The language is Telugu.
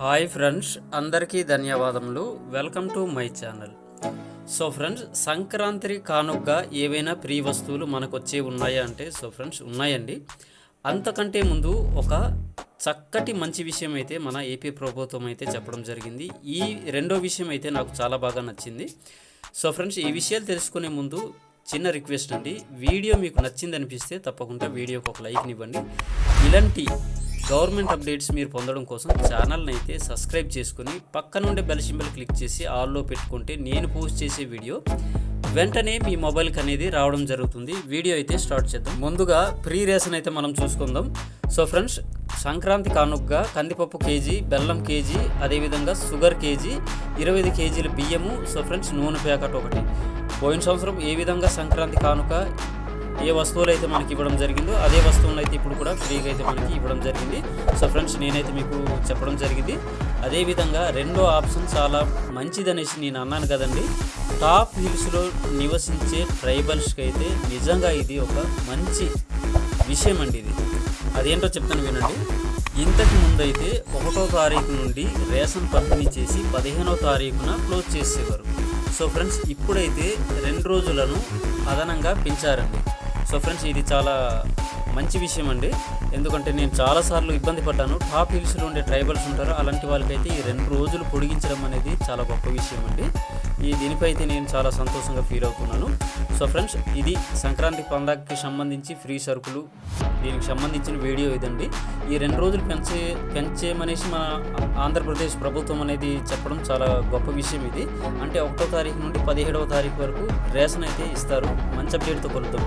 హాయ్ ఫ్రెండ్స్ అందరికీ ధన్యవాదములు. Welcome to my channel. So friends Sankranti కానుకగా ఏవైనా ప్రీ వస్తువులు మనకు వచ్చే ఉన్నాయా అంటే సో ఫ్రెండ్స్ ఉన్నాయండి. అంతకంటే ముందు ఒక చక్కటి మంచి విషయం అయితే మన ఏపీ ప్రభుత్వం అయితే చెప్పడం జరిగింది. ఈ రెండో విషయం అయితే నాకు చాలా బాగా నచ్చింది. సో ఫ్రెండ్స్ ఈ విషయాలు తెలుసుకునే ముందు చిన్న రిక్వెస్ట్ అండి. వీడియో మీకు నచ్చింది అనిపిస్తే తప్పకుండా వీడియోకి ఒక లైక్ని ఇవ్వండి. ఇలాంటి గవర్నమెంట్ అప్డేట్స్ మీరు పొందడం కోసం ఛానల్ని అయితే సబ్స్క్రైబ్ చేసుకుని పక్కనుండే బెల్ సింబల్ క్లిక్ చేసి ఆల్లో పెట్టుకుంటే నేను పోస్ట్ చేసే వీడియో వెంటనే మీ మొబైల్కి అనేది రావడం జరుగుతుంది. వీడియో అయితే స్టార్ట్ చేద్దాం. ముందుగా ప్రీ రేషన్ అయితే మనం చూసుకుందాం. సో ఫ్రెండ్స్ సంక్రాంతి కానుకగా కందిపప్పు కేజీ బెల్లం కేజీ అదేవిధంగా షుగర్ కేజీ ఇరవై ఐదు కేజీల బియ్యము సో ఫ్రెండ్స్ నూనె ప్యాకెట్ ఒకటి. పోయిన సంవత్సరం ఏ విధంగా సంక్రాంతి కానుక ఏ వస్తువులు అయితే మనకి ఇవ్వడం జరిగిందో అదే వస్తువులను అయితే ఇప్పుడు కూడా ఫ్రీగా అయితే మనకి ఇవ్వడం జరిగింది. సో ఫ్రెండ్స్ నేనైతే మీకు చెప్పడం జరిగింది. అదేవిధంగా రెండో ఆప్షన్ చాలా మంచిదనేసి నేను అన్నాను కదండి. టాప్ హిల్స్లో నివసించే ట్రైబల్స్కి అయితే నిజంగా ఇది ఒక మంచి విషయం అండి ఇది. అదేంటో చెప్తాను వినండి. ఇంతకు ముందైతే ఒకటో తారీఖు నుండి రేషన్ పంపిణీ చేసి పదిహేనో తారీఖున క్లోజ్ చేసేవారు. సో ఫ్రెండ్స్ ఇప్పుడైతే రెండు రోజులను అదనంగా పెంచారండి. సో ఫ్రెండ్స్ ఇది చాలా మంచి విషయం అండి. ఎందుకంటే నేను చాలాసార్లు ఇబ్బంది పడ్డాను. టాప్ హిల్స్లో ఉండే ట్రైబల్స్ ఉంటారు. అలాంటి వాళ్ళకైతే ఈ రెండు రోజులు పొడిగించడం అనేది చాలా గొప్ప విషయం అండి. ఈ దీనిపై అయితే నేను చాలా సంతోషంగా ఫీల్ అవుతున్నాను. సో ఫ్రెండ్స్ ఇది సంక్రాంతి పండగకి సంబంధించి ఫ్రీ సరుకులు. దీనికి సంబంధించిన వీడియో ఇదండి. ఈ రెండు రోజులు పెంచే పెంచేమనేసి మన ఆంధ్రప్రదేశ్ ప్రభుత్వం అనేది చెప్పడం చాలా గొప్ప విషయం ఇది. అంటే ఒకటో తారీఖు నుండి పదిహేడవ తారీఖు వరకు రేషన్ అయితే ఇస్తారు. మంచి అప్డేట్తో కలుద్దాం.